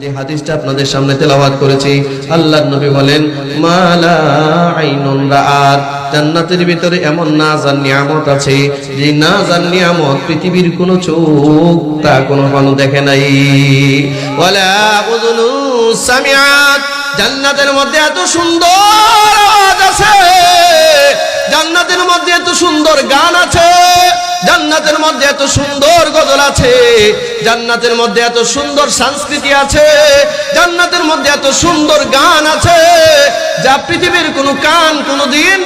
যে হাদিসটা আপনাদের সামনে তেলাওয়াত করেছি, আল্লাহর নবী বলেন মালা আইনুন রাআত। জান্নাতের ভিতরে এমন নাজান নিয়ামত আছে, যে নাজান নিয়ামত পৃথিবীর কোনো চোখ তা কোনো কোনো দেখে নাই। ওয়ালা উযুনু সামিআত। জান্নাতের মধ্যে এত সুন্দর আছে। জান্নাতের মধ্যে এত সুন্দর গান আছে, জান্নাতের মধ্যে এত সুন্দর গজল আছে, জান্নাতের মধ্যে এত সুন্দর সংস্কৃতি আছে, জান্নাতের মধ্যে এত সুন্দর গান আছে, যা পৃথিবীর কোনো কান কোনোদিন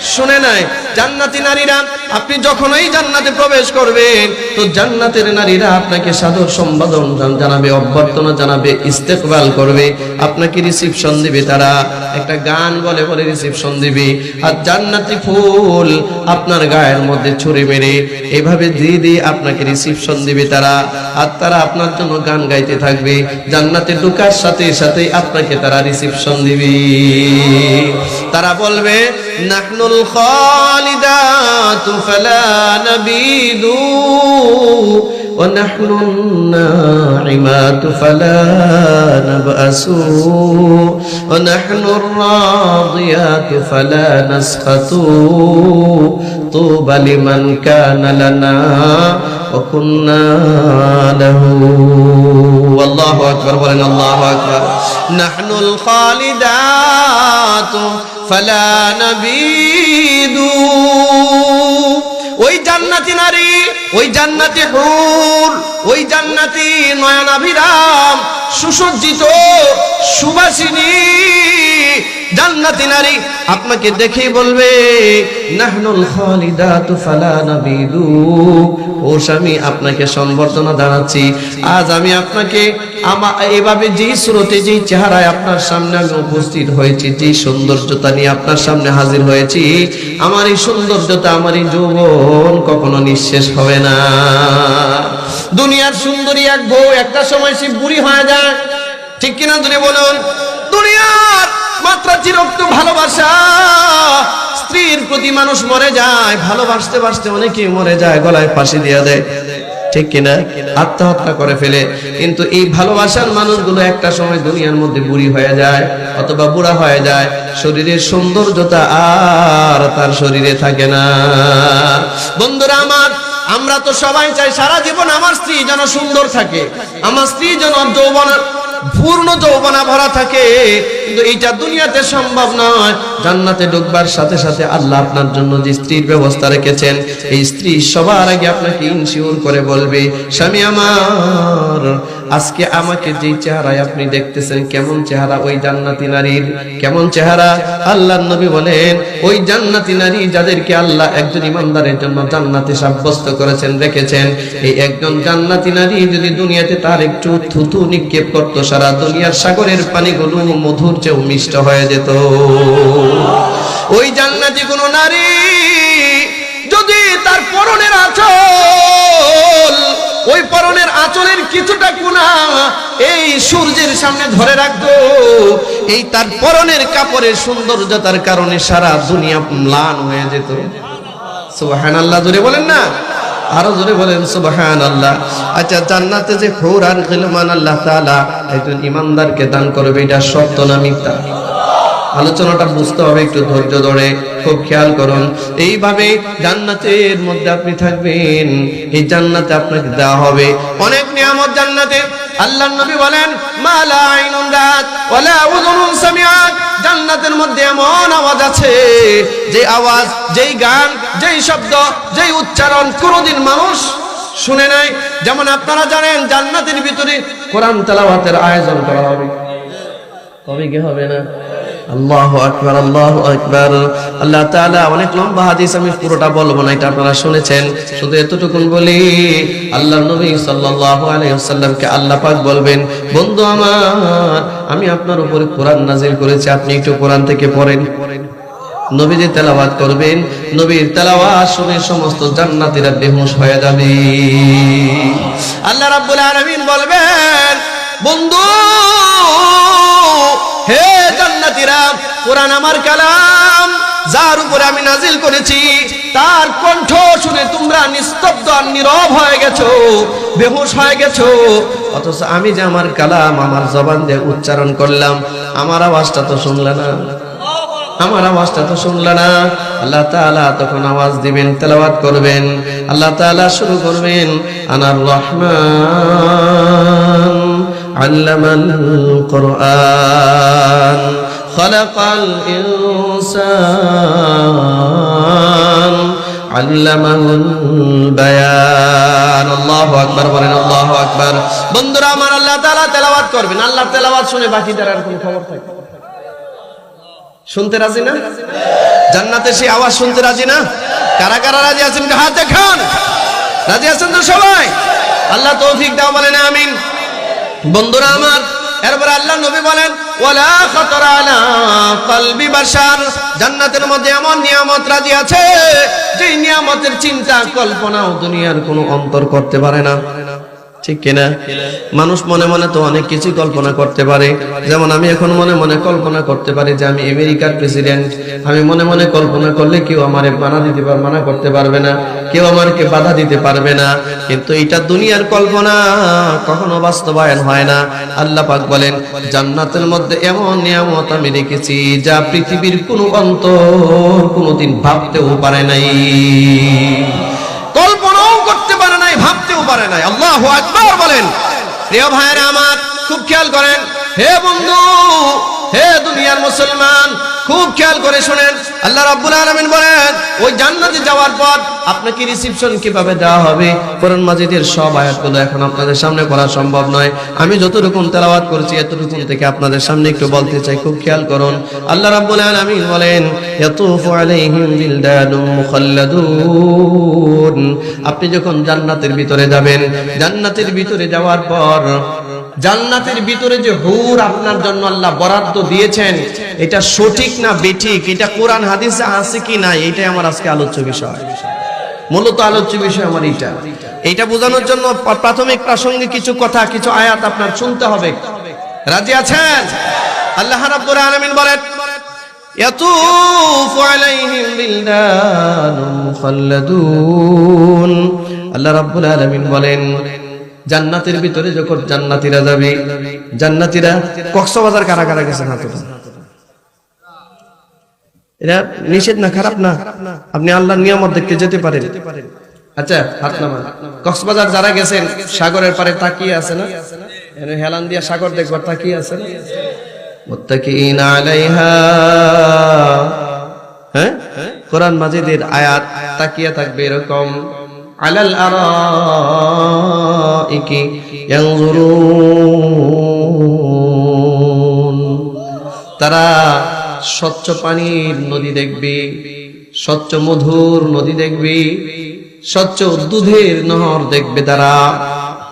শুনে নাই, জান্নাতি নারীরা, আপনি যখন এই জান্নাতে প্রবেশ করবেন, তো জান্নাতের নারীরা আপনাকে সাদর সম্বোধন জানাবে, অভ্যর্থনা জানাবে, ইস্তেকবাল করবে, আপনাকে রিসিপশন দিবে তারা। একটা গান বলে বলে রিসিপশন দিবে। আর জান্নাতি ফুল আপনার গায়ের মধ্যে ছুঁড়ে মেরে, এভাবে দিয়ে দিয়ে আপনাকে রিসিপশন দিবে তারা। আর তারা আপনার জন্য গান গাইতে থাকবে। জান্নাতে ঢোকার সাথে সাথে আপনাকে তারা রিসিপশন দিবে। তারা বলবে নাহনুল الخالدات فلا نبيد ونحن الناعمات فلا نبأس ونحن الراضيات فلا نسخط طوبى لمن كان لنا وكنا له والله أكبر ولنا الله أكبر. نحن الخالدات ফালা নাবিদু। ওই জান্নাতি নারী ওই জান্নাতি হুর ওই জান্নাতি নয়নাভিরাম সুসজ্জিত সুবাসিনী জান্নাতি নারী আপনাকে দেখেই বলবে, নাহনুল খালিদাতু ফালা নাবিদু ও স্বামী, আপনাকে সম্বর্ধনা জানাচ্ছি। আজ আমি আপনাকে আমা, এভাবে যেই স্রোতে যেই চেহারায় আপনার সামনে আমি উপস্থিত হয়েছি, যেই সৌন্দর্যতা নিয়ে আপনার সামনে হাজির হয়েছি, আমার এই সৌন্দর্যতা, আমার এই যৌবন কখনো নিঃশেষ হবে না। দুনিয়ার সুন্দরী এক বউ, একটা সময় সে বুড়ি হয়ে যায়। ঠিক কিনা তুমি বলুন? দুনিয়ার মাত্রা চিরক্ত ভালোবাসা। স্ত্রীর প্রতি মানুষ মরে যায়, ভালোবাসতে বাসতে অনেকেই মরে যায়, গলায় ফাঁসি দিয়ে দেয়। ঠিক কিনা? আত্মহত্যা করে ফেলে। কিন্তু এই ভালোবাসার মানুষগুলো একটা সময় দুনিয়ার মধ্যে বুড়ি হয়ে যায়, অথবা বুড়া হয়ে যায়। শরীরের সৌন্দর্যতা আর তার শরীরে থাকে না। বন্ধুরা আমার, আমরা তো সবাই চাই সারা জীবন আমার স্ত্রী যেন সুন্দর থাকে, আমার স্ত্রী যেন যৌবন পূর্ণ যৌবনা ভরা থাকে। কিন্তু এইটা দুনিয়াতে সম্ভব নয়। জান্নাতে ঢুকবার সাথে সাথে আল্লাহ আপনার জন্য যে স্ত্রীর ব্যবস্থা রেখেছেন, এই স্ত্রী সবার আগে আপনাকে ইনশিওর করে বলবে, স্বামী আমার, আজকে আমাকে যে চেহারায় আপনি দেখতেছেন, কেমন চেহারা ওই জান্নাতি নারীর? কেমন চেহারা? আল্লাহ নবী বলেন, ওই জান্নাতি নারী যাদেরকে আল্লাহ একজন ইমানদারের জন্য জান্নাতে সাব্যস্ত করেছেন, রেখেছেন, এই একজন জান্নাতি নারী যদি দুনিয়াতে তার একটু থুতু নিক্ষেপ করতো সারা দুনিয়ার সাগরের পানিগুলো মধুর চেয়েও মিষ্ট হয়ে যেত। ওই জান্নাতি কোনো নারী যদি তার পরনের আচল, ওই পরনের আচলের কিছুটা কোনা এই সূর্যের সামনে ধরে রাখতো। এই তার পরনের কাপড়ের সৌন্দর্যতার কারণে সারা দুনিয়া ম্লান হয়ে যেত। সুবাহান আল্লাহ জোরে বলেন না? আরও জোরে বলেন সুবাহান আল্লাহ আচ্ছা জান্নাতে যে খৌরান গিলমান আল্লাহ তাআলা একজন ইমানদারকে দান করবে, এটা সত্য না মিথ্যা? আলোচনাটা বুঝতে হবে, একটু ধৈর্য ধরে খুব খেয়াল করুন। এইভাবে জান্নাতের মধ্যে আপনি থাকবেন, এই জান্নাতে আপনাকে দেওয়া হবে। অনেক নিয়ামত জান্নাতে। আল্লাহ নবী বলেন মালা আইনুন ওয়ালা উযুনুন সামিআত। জান্নাতের মধ্যে এমন আওয়াজ আছে, যে আওয়াজ, যেই গান, যেই শব্দ, যেই উচ্চারণ কোনোদিন মানুষ শুনে নাই। যেমন আপনারা জানেন, জান্নাতের ভিতরে কোরআন তেলাওয়াতের আয়োজন করা হবে। কবে কি হবে না? আমি পুরোটা বলব শুনেছেন। শুধু আল্লাহ নবী আল্লাহ বলবেন আমি আপনার উপরে কোরআন নাজিল করেছি, আপনি একটু কোরআন থেকে পড়েন। নবীজি তেলাওয়াত করবেন, নবীর তেলাওয়াত শুনে সমস্ত জান্নাতীরা বেহুশ হয়ে যাবে। আল্লাহ রাব্বুল আলামিন বলবেন, বন্ধু হে জান্নাতীরা, কোরআন আমার কালাম, যার উপরে আমি নাজিল করেছি, তার কণ্ঠ শুনে তোমরা নিস্তব্ধ আর নীরব হয়ে গেছো, বেহুশ হয়ে গেছো। অথচ আমি যে আমার কালাম আমার জবান দিয়ে উচ্চারণ করলাম, আমার আওয়াজটা তো শুনলে না। আমার আওয়াজটা তো শুনলে না। আল্লাহ তাআলা তখন আওয়াজ দিবেন, তেলাওয়াত করবেন। আল্লাহ তাআলা শুরু করবেন, আনার রহমান। আল্লামাল কোরআন খলাকাল ইনসান আল্লামাহুল বায়ান আল্লাহু আকবার বলেন, আল্লাহু আকবার। বন্ধুরা, আমার আল্লাহ তাআলা তেলাওয়াত করবেন। আল্লাহর তেলাওয়াত শুনে বাকিদের আর কোনো খবর থাকে শুনতে রাজি না? জান্নাতে সেই আওয়াজ শুনতে রাজি না? কারা কারা রাজি আছেন? হাত দেখান রাজি আছেন তো সবাই? আল্লাহ তৌফিক দাও, বলেন আমিন। বন্ধুরা আমার, এরপর আল্লাহ নবী বলেন, ওয়ালা খাতরা আলা কলবি জান্নাতের মধ্যে এমন নিয়ামত রাজি আছে যে নিয়ামতের চিন্তা কল্পনাও দুনিয়ার কোনো অন্তর করতে পারে না। ঠিক কিনা? মানুষ মনে মনে তো অনেক কিছু কল্পনা করতে পারে। যেমন আমি এখন মনে মনে কল্পনা করতে পারি যে আমি আমেরিকার প্রেসিডেন্ট। আমি মনে মনে কল্পনা করলে কেউ আমারে বাধা দিতে পার, মানা করতে পারবে না। কেউ আমাকে বাধা দিতে পারবে না। কিন্তু এটা দুনিয়ার কল্পনা, কখনো বাস্তবায়ন হয় না। আল্লাহ পাক বলেন, জান্নাতের মধ্যে এমন নিয়ামত আমি রেখেছি যা পৃথিবীর কোনো অন্তর কোনোদিন ভাবতেও পারে নাই। কল্পনাও করতে পারে নাই পারে নাই। আল্লাহ একবার বলেন। প্রিয় ভাইরা আমার, খুব খেয়াল করেন। হে বন্ধু, হে দুনিয়ার মুসলমান, খুব খেয়াল করে শুনেন। আল্লাহ রাব্বুল আলামিন বলেন, ওই জান্নাতে যাওয়ার পর আপনাকে রিসিপশন কীভাবে দেওয়া হবে? কোরআন মাজিদের সব আয়াতগুলো এখন আপনাদের সামনে পড়া সম্ভব নয়। আমি যতটুকু তেলাওয়াত করেছি এতটুকু থেকে আপনাদের সামনে একটু বলতে চাই, খুব খেয়াল করুন। আল্লাহ রাব্বুল আলামিন বলেন, ইয়াতুফু আলাইহিম বিলদানুম মুখাল্লাদুন। আপনি যখন জান্নাতের ভিতরে যাবেন, জান্নাতের ভিতরে যাওয়ার পর জান্নাতের ভিতরে যে হুর আপনার জন্য আল্লাহ বরাদ্দ দিয়েছেন, এটা সঠিক না বেঠিক, এটা কোরআন, হাদিসে আছে কি নাই, এটাই আমার আজকে আলোচ্য বিষয়। মূলত আলোচ্য বিষয় আমার এটা এটা বোঝানোর জন্য প্রাথমিক প্রাসঙ্গিক কিছু কথা, কিছু আয়াত আপনার শুনতে হবে। রাজি আছেন? আল্লাহ রাব্বুল আলামিন বলেন, ইয়াতুফু আলাইহিম বিলদানুন মুখাল্লাদুন আল্লাহ রাব্বুল আলামিন বলেন জান্নাতের ভিতরে যখন জান্নাতীরা যাবে, জান্নাতীরা কক্সবাজার কারা কারা হাত উঠান। এটা নিষেধ না, খারাপ না? আপনি আল্লাহর নিয়ামত দেখতে যেতে পারেন। আচ্ছা হাত নামান। কক্সবাজার যারা গেছেন, সাগরের পারে তাকিয়ে আছে না? হেলান দিয়া সাগর দেখবার তাকিয়ে আছে না? মুত্তাকিন আলাইহা। হ্যাঁ? কোরআন মাজিদের আয়াত তাকিয়ে থাকবে এরকম। আলাল আরাইকি ইয়ানজুরুন। তারা স্বচ্ছ পানির নদী দেখবে, স্বচ্ছ মধুর নদী দেখবে, স্বচ্ছ দুধের নহর দেখবে তারা।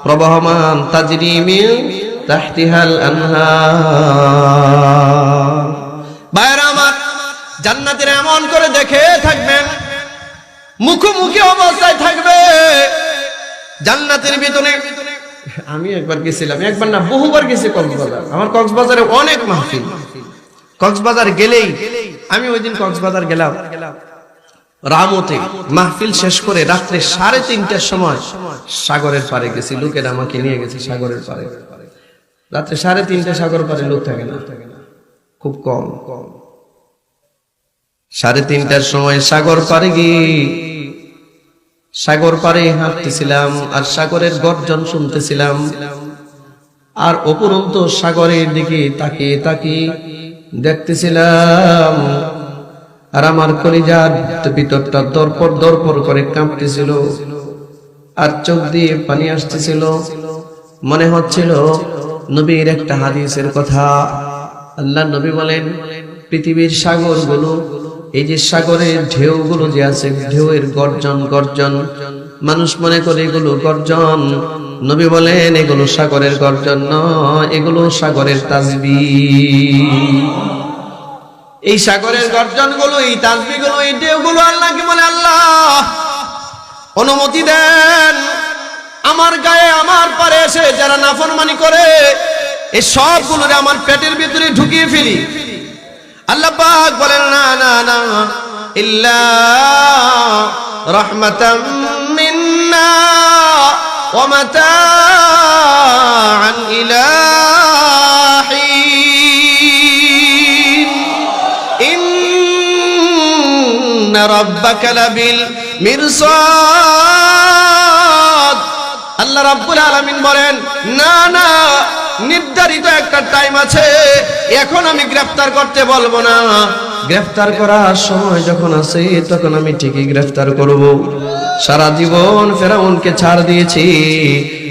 প্রবাহমান তাজরিমিন তাহতিহাল আমার, জান্নাতের এমন করে দেখে থাকবেন, মুখোমুখি অবস্থায় থাকবে জান্নাতের ভিতরে আমি একবার গেছিলাম, একবার না, বহুবার গেছি কক্সবাজার। আমার কক্সবাজারে অনেক মাহফিল। কক্সবাজার গেলেই, আমি ওই দিন কক্সবাজার গেলাম। রামতে মাহফিল শেষ করে রাত্রে সাড়ে তিনটার সময় সাগরের পারে গেছি। লোকেরা আমাকে নিয়ে গেছে সাগরের পারে রাত্রে সাড়ে তিনটা সাগর পারে লোক থাকে না। খুব কম। কম সাড়ে তিনটার সময় সাগর পারে গিয়ে সাগর পারে হাঁটতেছিলাম, আর সাগরের গর্জন শুনতেছিলাম। আর অপরন্ত সাগরের দিকে তাকিয়ে তাকিয়ে দেখতেছিলাম, আর আমার কলিজার ভিতরটা দরপর দরপর করে কাঁপতেছিল, আর চোখ দিয়ে পানি আসতেছিল। মনে হচ্ছিল নবীর একটা হাদিসের কথা। আল্লাহ নবী বলেন, পৃথিবীর সাগরগুলো এই যে সাগরের ঢেউগুলো যে আছে, ঢেউয়ের গর্জন গর্জন, মানুষ মনে করে এগুলো গর্জন। নবী বলেন, এগুলো সাগরের গর্জন নয়, এগুলো সাগরের তাজবি এই সাগরের গর্জনগুলো এই তাজবি গুলো এই ঢেউগুলো আল্লাহকে বলে, আল্লাহ, অনুমতি দেন। আমার গায়ে আমার পারে এসে যারা নাফরমানি করে এই সবগুলোরে আমার পেটের ভিতরে ঢুকিয়ে ফেলি। আল্লাহ পাক বলেন না না না ইল্লা রাহমাতাম মিন্না ওয়া মাতাআন ইলা حين إن ربك لبالمرصاد আল্লাহ রাব্বুল আলামিন বলেন না না নির্ধারিত একটা টাইম আছে। এখন আমি গ্রেফতার করতে বলব না। গ্রেফতার করার সময় যখন আছে, তখন আমি ঠিকই গ্রেফতার করব। সারা জীবন ফেরাউনকে ছাড় দিয়েছি।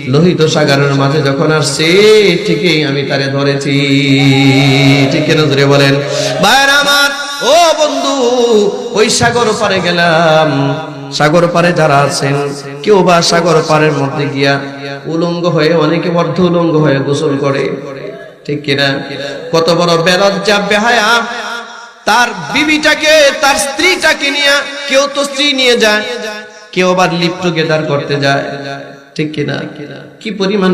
লোহিত সাগরের মাঝে যখন আসছে, ঠিকই আমি তারে ধরেছি। ঠিক কেন ধরে বলেন? ভাইরা আমার, ও বন্ধু, ওই সাগর পারে গেলাম। সাগর পারে যারা আছেন, কেউ বা সাগর পারের মধ্যে গিয়া উলঙ্গ হয়ে, অনেকে অর্ধ উলঙ্গ হয়ে গোসল করে। ঠিক কিনা? কত বড় বেলজ্জা বেহায়া। তার বিবিটাকে, তার স্ত্রীটাকে নিয়ে কেউ তো স্ত্রী নিয়ে যায়, কেউ আবার লিপ টুগেদার করতে যায়। ঠিক কিনা? কি পরিমাণ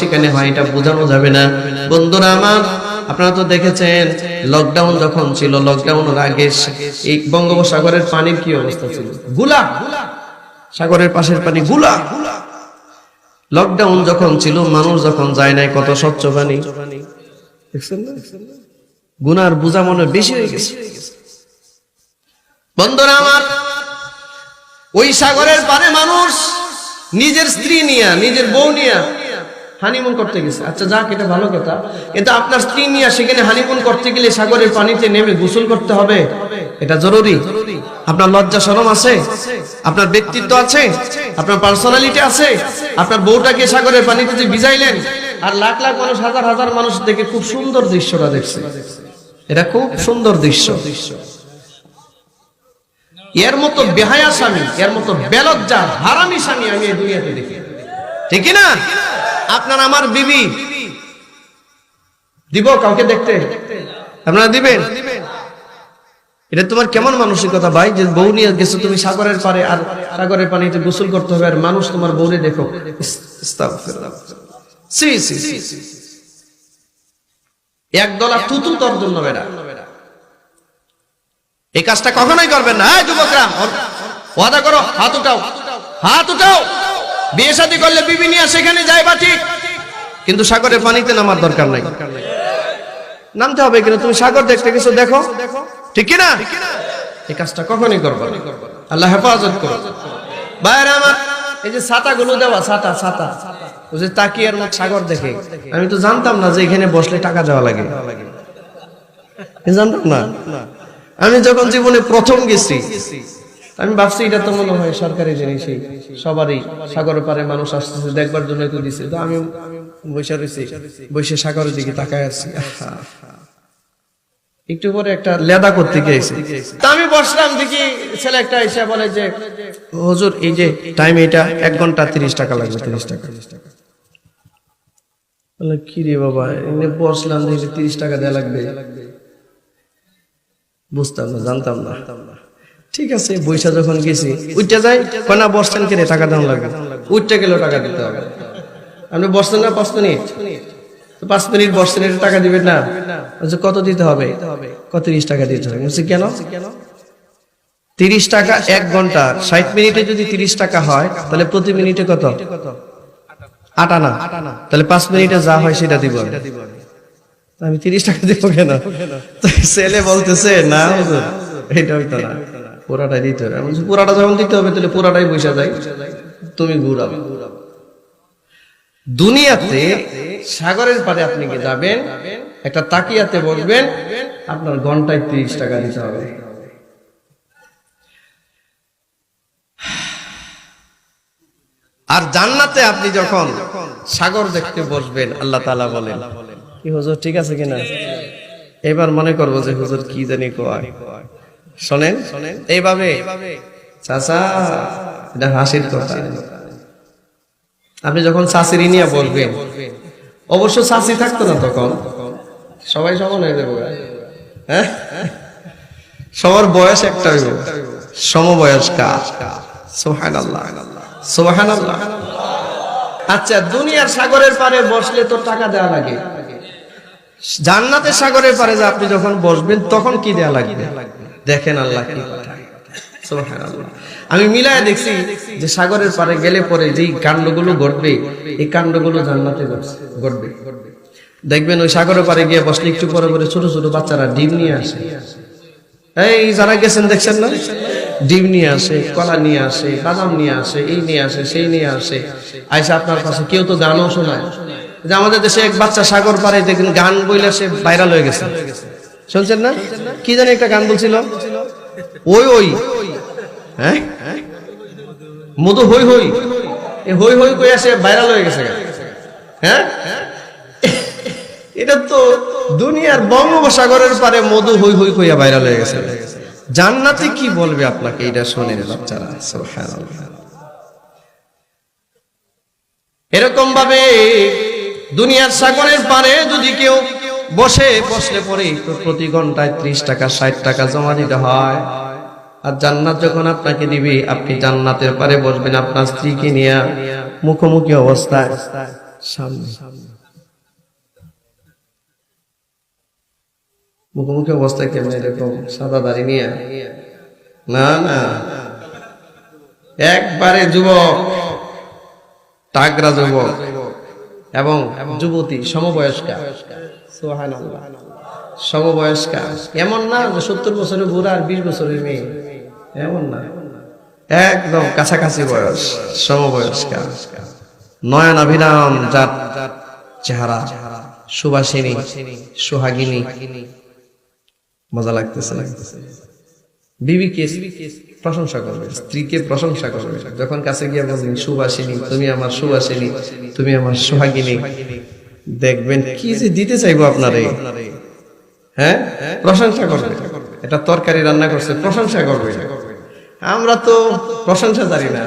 সেখানে হয়, এটা বোঝানো যাবে না। বন্ধুরা আমার, আপনারা তো দেখেছেন লকডাউন যখন ছিল লকডাউনের আগে এই বঙ্গোপসাগরের পানির কি অবস্থা ছিল? গুলা! সাগরের পাশের পানি গুলা! লকডাউন যখন ছিল, মানুষ যখন যায় নাই, কত স্বচ্ছ পানি। গুনার বোঝা মনে বেশি হয়ে গেছে। বন্ধুরা আমার, ওই সাগরের পারে মানুষ নিজের স্ত্রী নিয়া, নিজের বউ নিয়া হানিমুন করতে গেছে। আচ্ছা যাক, এটা ভালো কথা। কিন্তু আপনার স্ত্রী নিয়ে সেখানে হানিমুন করতে গেলে সাগরের পানিতে নেমে গোসল করতে হবে, এটা জরুরি। আপনার লজ্জা শরম আছে? আপনার ব্যক্তিত্ব আছে? আপনার পার্সোনালিটি আছে? আপনার বউটাকে সাগরের পানিতে যে ভিজাইলেন, আর লাখ লাখ মানুষ, হাজার হাজার মানুষ দেখে খুব সুন্দর দৃশ্যটা দেখছে। এটা খুব সুন্দর দৃশ্য। এর মতো বেহায়া স্বামী, এর মতো বেলজ্জা হারামি স্বামী আমি এই দুনিয়াতে দেখি। ঠিক না? আপনার আমার বিবি। দিব কাউকে দেখতে? আপনারা দিবেন? এটা তোমার কেমন মানসিকতা ভাই? যে বউ নিয়ে গেছো তুমি সাগরের পারে আর সাগরের পানিতে গোসল করতে হবে আর মানুষ তোমার বউরে দেখো। একদলা তুতু তোর জন্য বেড়া। এই কাজটা কখনোই করবেন না। হ্যাঁ যুবকরা, ওয়াদা করো, হাত উঠাও হাত উঠাও। বিয়ে শাদী করলে বিবি নিয়ে সেখানে যায় বা ঠিক। কিন্তু সাগরের পানিতে নামার দরকার নাই। নামতে হবে কিন্তু তুমি সাগর দেখতে কিছু দেখো। ঠিক কি না এই কাজটা কখনই করব আল্লাহ হেফাজত করো। বাইরে আমার, এই যে ছাতা গুলো দেওয়া, ছাতা ছাতা। ওই যে তাকিয়ার মত সাগর দেখে। আমি তো জানতাম না যে এখানে বসলে টাকা দেওয়া লাগে। জানতাম না। আমি যখন জীবনে প্রথম গেছি আমি ভাবছি এটা তো মনে হয় সরকারি জিনিসই সবারই সাগর পারে মানুষ আসতেছে, দেখবার জন্য তো দিছে। তো আমি বসে রয়েছি বসে সাগরের দিকে তাকায় আছি। একটু পরে একটা লেদা করতে গিয়েছি। তা আমি বসলাম, দেখি ছেলে একটা এসে বলে যে, হুজুর, এই যে টাইম এটা, এক ঘণ্টা তিরিশ টাকা লাগবে, তিরিশ টাকা। বলে, কি রে বাবা এনে বসলাম, দেখি তিরিশ টাকা দেওয়া লাগবে। বুঝতাম না, জানতাম না। ঠিক আছে বৈশা যখন গেছি, উঠতে যাই, কনা বসছেন কেটে টাকা দেওয়া লাগবে। উঠতে গেলেও টাকা দিতে হবে। আপনি বসছেন না, পাঁচ মিনিট? পাঁচ মিনিট বসছেন টাকা দিবেন না? কত দিতে হবে? কত তিরিশ টাকা দিতে হবে? কেন? তিরিশ টাকা এক ঘণ্টা। ষাট মিনিটে যদি তিরিশ টাকা হয়, তাহলে প্রতি মিনিটে কত? আট আনা। তাহলে পাঁচ মিনিটে যা হয় সেটা দিব আমি। তিরিশ টাকা দিব কেন? ছেলে বলতেছে, না এটা হইতো না। পুরাটাই দিতে হবে। আমি পুরাটা যখন দিতে হবে, তাহলে পুরাটাই বসে যায় তুমি ঘুরাবে দুনিয়াতে সাগরের পারে আপনি কি যাবেন একটা তাকিয়াতে বসবেন, আপনার ঘন্টায় তিরিশ টাকা দিতে হবে। আর জান্নাতে আপনি যখন সাগর দেখতে বসবেন, আল্লাহ তাআলা বলেন, কি হুজুর, ঠিক আছে কিনা? এবার মনে করব যে হুজুর কি জানি কয়। শোনেন, এইভাবে। চাচা, এটা হাসির কথা। আপনি যখন শাশিরি নিয়ে বলবেন, অবশ্য শাশি থাকতো না তখন। সবাই সমান হয়ে যাব হ্যাঁ? সবার বয়স একটা হইব। কাজ সোহান আল্লাহ সোহান আল্লাহ আচ্ছা দুনিয়ার সাগরের পারে বসলে তো টাকা দেওয়া লাগে। জান্নাতের সাগরের পারে যে আপনি যখন বসবেন, তখন কি দেওয়া লাগবে? দেখেন আল্লাহ কি আমি মিলায় দেখছি যে সাগরের পারে গেলে পরে যেই কাণ্ডগুলো ঘটবে, এই কাণ্ডগুলো জান্নাতে ঘটবে। দেখবেন ওই সাগরের পারে গিয়ে বসলে একটু পরে পরে ছোট ছোট বাচ্চারা ডিম নিয়ে আসে। এই যারা গেছেন দেখছেন না? ডিম নিয়ে আসে, কলা নিয়ে আসে, বাদাম নিয়ে আসে, এই নিয়ে আসে, সেই নিয়ে আসে। আইসা আপনার কাছে কেউ তো গানও শোনায়। যে আমাদের দেশে এক বাচ্চা সাগর পারে দেখেন গান বইলে সে ভাইরাল হয়ে গেছে। শুনছেন না? কি জানি একটা গান বলছিল? ওই ওই। হ্যাঁ? মধু হই হই। এই হই হই কই আসে ভাইরাল হয়ে গেছে হ্যাঁ? এটা তো দুনিয়ার বঙ্গোপসাগরের পারে মধু হই হই কইয়া ভাইরাল হয়ে গেছে। জান্নাতে কি বলবে আপনাকে? এটা শোনেন বাচ্চারা। এরকম ভাবে দুনিয়ার সাগরের পারে যদি কেউ বসে বসলে পরে প্রতি ঘন্টায় ত্রিশ টাকা, ষাট টাকা জমা দিতে হয়। আর জান্নাত যখন আপনাকে দিবে, আপনি জান্নাতের পারে বসবেন আপনার স্ত্রীকে নিয়ে। মুখোমুখি অবস্থায়। সামনে। মুখোমুখি অবস্থায় কেমন এরকম সাদা দাড়ি নিয়ে? না না। একবারে যুবক টাগরা যুবক এবং যুবতী, সমবয়স্কা। সমবয়স্কা। এমন না যে সত্তর বছরের বুড়া আর বিশ বছরের মেয়ে? এমন না। একদম কাছাকাছি বয়স, সমবয়স্কা। নয়ন অভিরাম যার চেহারা, সুবাসিনী, সুহাগিনী। মজা লাগতেছে লাগতেছে বিবিকে প্রশংসা করবে? স্ত্রীকে প্রশংসা করবে? যখন কাছে গিয়ে বলবেন সুবাসিনী, তুমি আমার সুবাসিনী, তুমি আমার সোহাগিনী। দেখবেন, কি যে দিতে চাইব আপনারে? হ্যাঁ? প্রশংসা করবে। এটা তরকারি রান্না করছে, প্রশংসা করবে। আমরা তো প্রশংসা জানি না।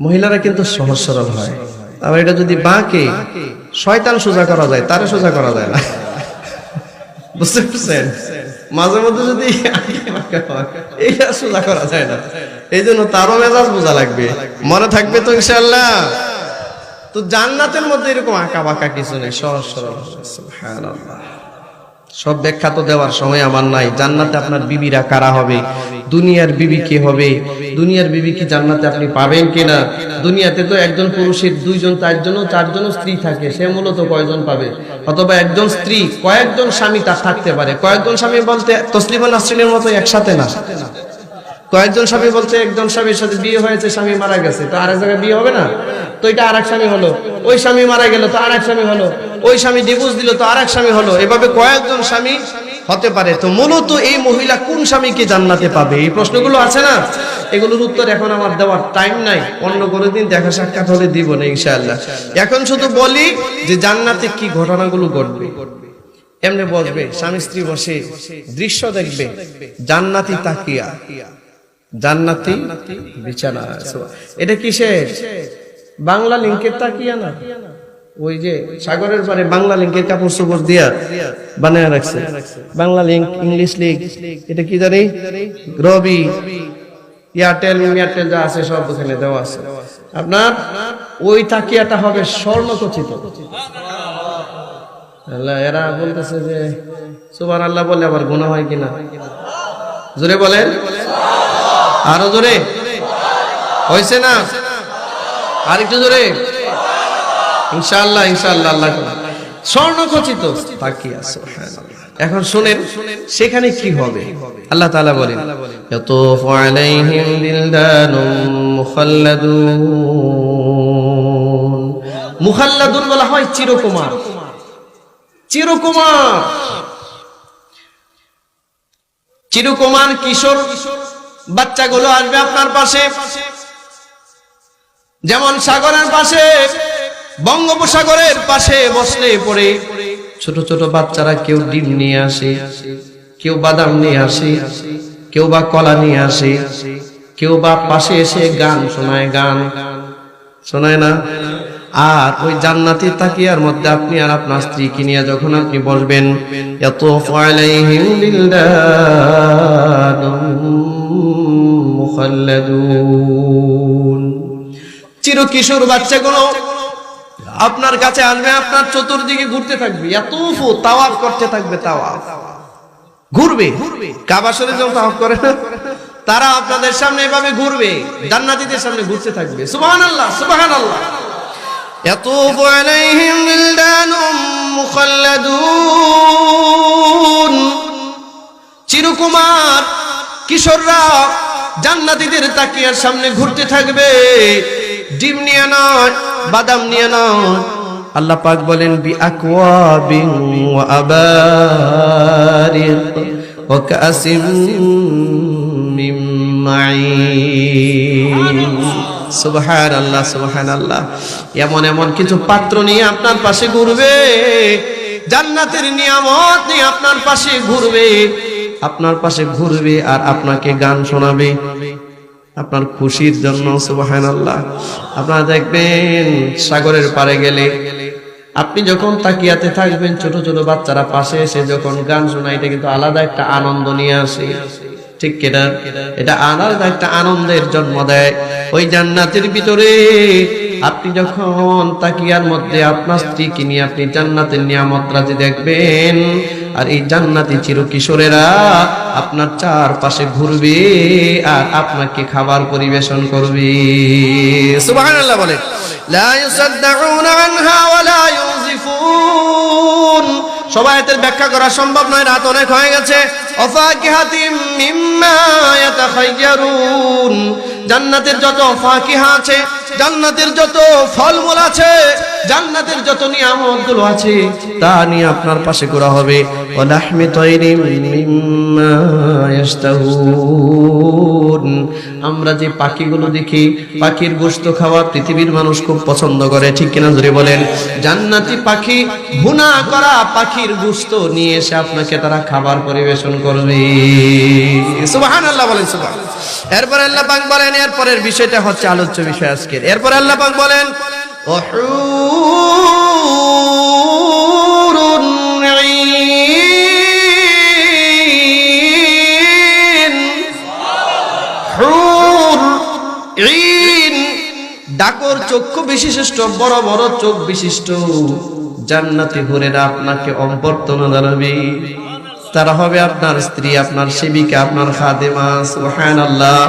মহিলারা কিন্তু সহজ সরল হয়। আবার এটা যদি বাঁকে, শয়তান সোজা করা যায়, তারে সোজা করা যায় না। বুঝতে পারছেন? মাঝে মধ্যে যদি এইটা সোজা করা যায় না। এই জন্য তারও মেজাজ বোঝা লাগবে। মনে থাকবে তো ইনশাল্লাহ তো জান্নাতের মধ্যে এরকম আঁকা বাঁকা কিছু নেই, সহজ সব ব্যাখ্যা তো দেওয়ার সময় আমার নাই। জান্নাতে আপনার বিবিরা কারা হবে? দুনিয়ার বিবি কে হবে? দুনিয়ার বিবি কি জান্নাতে আপনি পাবেন কিনা? দুনিয়াতে তো একজন পুরুষের দুইজন চারজন চারজন স্ত্রী থাকে। সে মূলত কয়জন পাবে? অথবা একজন স্ত্রী, কয়েকজন স্বামী তার থাকতে পারে। কয়েকজন স্বামী বলতে তসলিমা নাসরিনের মতো একসাথে না? কয়েকজন স্বামী বলতে একজন স্বামীর সাথে বিয়ে হয়েছে, স্বামী মারা গেছে, তো আরেক জায়গায় বিয়ে হবে না? তো এটা আরেক স্বামী হলো। ওই স্বামী মারা গেল তো আরেক স্বামী হলো। ওই স্বামী ডিভোর্স দিল তো আরেক স্বামী হলো। এভাবে কয়েকজন স্বামী হতে পারে। তো মূলত এই মহিলা কোন স্বামীকে জান্নাতে পাবে? এই প্রশ্নগুলো আছে না? এগুলোর উত্তর এখন আমার দেওয়ার টাইম নাই। অন্য কোনো দিন দেখা সাক্ষাৎ হলে দিব না, ইনশাআল্লাহ। এখন শুধু বলি যে জান্নাতে কি ঘটনাগুলো ঘটবে? এমনি বসবে, স্বামী স্ত্রী বসে দৃশ্য দেখবে। জান্নাতি তাকিয়া। জান্নাতি বিছানা। এটা কিসের? বাংলা লিঙ্কের তাকিয়া না? ওই যে সাগরের পারে বাংলা লিঙ্কের কাপড় চোপড় দিয়া বানায় রাখছে। বাংলা লিঙ্ক, ইংলিশ লিঙ্ক, এটা কি জানি? রবি, এয়ারটেল এয়ারটেল যা আছে সব ওখানে দেওয়া আছে। আপনার ওই তাকিয়াটা হবে স্বর্ণ খচিত আল্লাহ, এরা বলতেছে যে সুবার আল্লাহ বলে আবার গুণা হয় কিনা? জোরে বলেন। আরও জোরে। হয়েছে না? আর একটু জোরে। ইনশাআল্লাহ ইনশাআল্লাহ, আল্লাহ স্বর্ণ খচিত তাকিয়া, সুবহানাল্লাহ। এখন শুনেন, সেখানে কি হবে? আল্লাহ তাআলা বলেন, ইয়াতুফু আলাইহিম বিলদানুম মুখাল্লাদুন। মুখাল্লাদুন বলা হয় চিরকুমার। চিরকুমার। চিরকুমার কিশোর বাচ্চাগুলো আসবে আপনার পাশে। যেমন সাগরের পাশে, বঙ্গোপসাগরের পাশে বসলে পরে ছোট ছোট বাচ্চারা কেউ ডিম নিয়ে আসে, কেউ বাদাম নিয়ে আসে, কেউ বা কলা নিয়ে আসে, কেউ বা পাশে এসে গান শোনায় গান। শোনায় না? আর ওই জান্নাতি তাকিয়ার মধ্যে আপনি আর আপনার স্ত্রীকে নিয়ে যখন আপনি বসবেন এত আলাইহিম বিলদানুম কিশোর বাচ্চাগুলো আপনার কাছে আসবে আপনার চতুর্দিকে ঘুরতে থাকবে এত তাওয়াফ করতে থাকবে তাওয়াফ ঘুরবে কাবা শরীফ যখন তাওয়াফ করে না তারা আপনাদের সামনে এভাবে ঘুরবে জান্নাতীদের সামনে ঘুরতে থাকবে সুবহানাল্লাহ সুবহানাল্লাহ يطوف عليهم ولدان مخلدون চিরকুমার কিশোররা জান্নাতীদের তাকিয়ার সামনে ঘুরতে থাকবে ডিম নিয়ে নয়, বাদাম নিয়ে নয়। আল্লাহ পাক বলেন, বি আকওয়াবিন ওয়া আবারিক ওয়া কাসিম মিন মাইন। সুবহানাল্লাহ সুবহানাল্লাহ। এমন এমন কিছু পাত্র নিয়ে আপনার পাশে ঘুরবে, জান্নাতের নিয়ামত নিয়ে আপনার পাশে ঘুরবে। আপনার পাশে ঘুরবে আর আপনাকে গান শোনাবে। আপনার খুশির জন্য, সুবহানাল্লাহ। আপনারা দেখবেন, সাগরের পারে গেলে আপনি যখন তাকিয়াতে থাকবেন, ছোট ছোট বাচ্চারা পাশে এসে যখন গান শোনায়, এটা কিন্তু আলাদা একটা আনন্দ নিয়ে আসে। ঠিক কেটা এটা আলাদা একটা আনন্দের জন্ম দেয়। ওই জান্নাতের ভিতরে আপনি যখন তাকিয়ার মধ্যে আপনার স্ত্রীকে নিয়ে আপনি জান্নাতের নিয়ামত রাজি দেখবেন, আর এই জান্নাতি চির আপনার চারপাশে ঘুরবে আর আপনাকে খাবার পরিবেশন করবে। সুবহানাল্লাহ বলে। লা ইউসাদ্দাউনা আনহা ওয়া লা ইউজিফুন সবাই এর ব্যাখ্যা করা সম্ভব নয়, রাত অনেক হয়ে গেছে। জান্নাতের যত ফাকিহা আছে জান্নাতের যত ফলমূল আছে, জান্নাতের যত নিয়ামতগুলো আছে, তা নিয়ে আপনার পাশে করা হবে। ওয়ালাহমি তৈরি মিম্মা ইয়াশতাহুন। আমরা যে পাখিগুলো দেখি, পাখির গোস্ত খাওয়া পৃথিবীর মানুষ খুব পছন্দ করে, ঠিক কিনা জুড়ে বলেন? জান্নাতি পাখি ভুনা করা পাখির গোস্ত নিয়ে এসে আপনাকে তারা খাবার পরিবেশন করবে। সুবহানাল্লাহ বলেন সুবহান এরপর আল্লাহ পাক বলেন, এরপরের বিষয়টা হচ্ছে আলোচ্য বিষয় আজকের। এরপর আল্লাহ পাক বলেন চক্ষু বিশিষ্ট, বড় বড় চোখ বিশিষ্ট। জান্নাতি হুরেরা আপনাকে অম্পর্তনা জানাবে। তারা হবে আপনার স্ত্রী, আপনার সেবিকা, আপনার খাদেমা, সুবহানাল্লাহ।